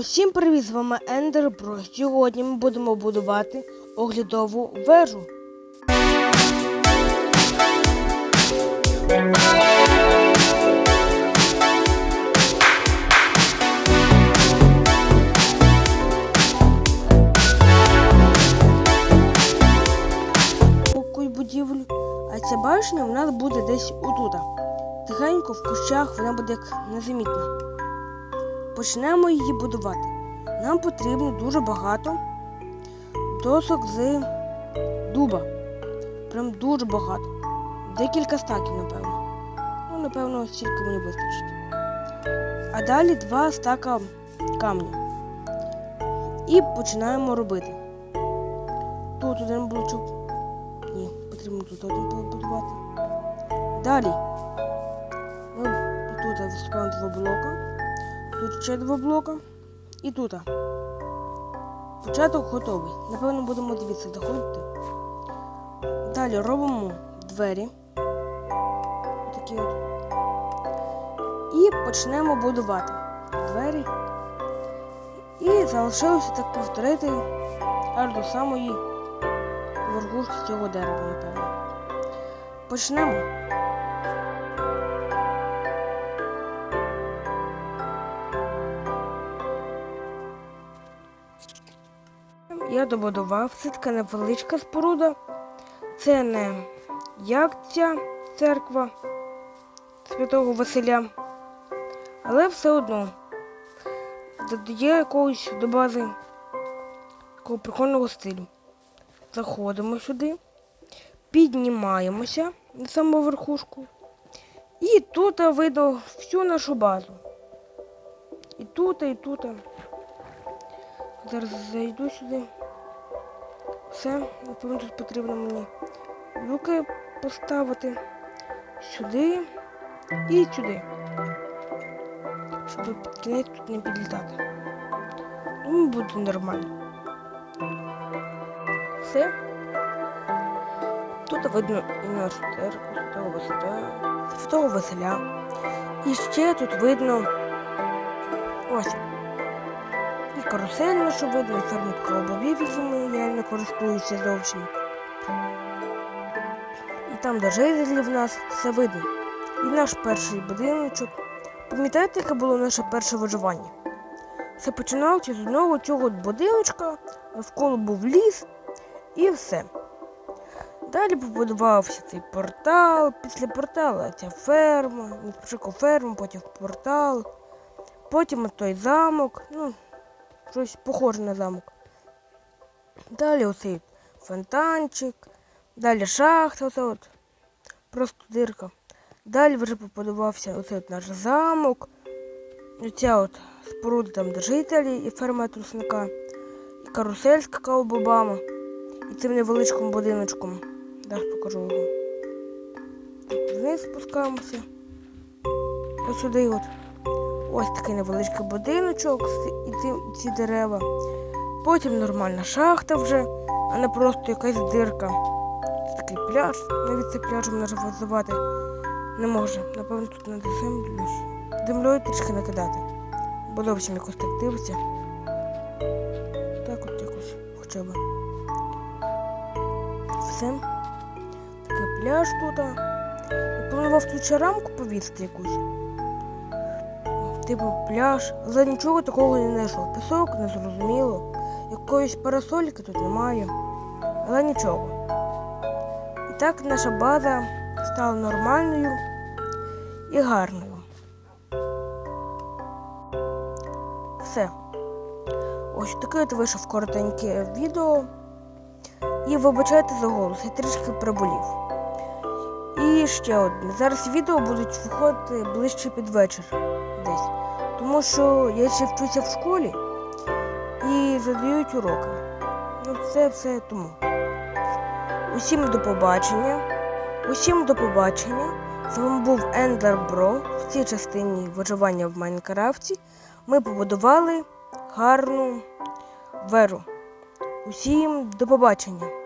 Усім привіт, з вами Ендер Про. Сьогодні ми будемо будувати оглядову вежу. Будівлю, а ця башня у нас буде десь отута. Тихенько в кущах вона буде як незамітна. Почнемо її будувати. Нам потрібно дуже багато досок з дуба. Прям дуже багато. Декілька стаків, напевно. Ну, напевно, стільки мені вистачить. А далі два стака камня. І починаємо робити. Тут один блочок. Ні, потрібно тут один побудувати. Далі. Ми тут виступаємо два блока. Тут ще два блока. І тут. Початок готовий. Напевно, будемо дивитися, доходити. Далі робимо двері. Такі от. І почнемо будувати двері. І залишилося так повторити аж до самої верхушки цього дерева, напевно. Почнемо. Я добудував, це така невеличка споруда. Це не як ця церква Святого Василя, але все одно додає якогось до бази такого прикольного стилю. Заходимо сюди, піднімаємося на саму верхушку. І тут видно всю нашу базу. І тут, і тут. Зараз зайду сюди. Все, напевно, тут потрібно мені люки поставити сюди і сюди. Щоб під кінець тут не підлітати. Ну, буде нормально. Все. Тут видно і церкву Святого Василя. Святого Василя. І ще тут видно ось. Карусель нашу видно, і ферму колобовів, якими я не користуюся зовсім. І там, де жителі в нас, все видно. І наш перший будиночок. Пам'ятаєте, яке було наше перше виживання? Все починалося з одного цього будиночка, навколо був ліс і все. Далі побудувався цей портал, після портала ця ферма, спочатку ферма, потім портал, потім той замок. ну, щось похоже на замок. Далі оцей фонтанчик, далі шахта, оце от. Просто дирка. Далі вже побудувався оцей от наш замок. Оця от споруда там де жителі і ферма трусника. І карусель з какао-бобами. І цим невеличким будиночком. Зараз покажу його. Вниз спускаємося. Ось сюди от. Ось такий невеличкий будиночок і ці, ці дерева. Потім нормальна шахта вже, а не просто якась дирка. Це такий пляж. Навіть це пляжем називати не може. Напевно, тут треба землю. Землею трішки накидати. Бо зовсім якось так дивиться. Так от якось хоча б. Все. Такий пляж тут. Я планував тут ще рамку повісити якусь типу пляж, але нічого такого не знайшов. Пісок незрозуміло, якоїсь парасольки тут немає, але нічого. І так наша база стала нормальною і гарною. Все. Ось таке от вийшов коротеньке відео. І вибачайте за голос, я трішки приболів. І ще одне. Зараз відео будуть виходити ближче під вечір десь. Тому що я ще вчуся в школі і задають уроки. Ну це все тому. Усім до побачення. Усім до побачення. З вами був Ендер Бро. В цій частині виживання в Майнкрафті ми побудували гарну веру. Усім до побачення!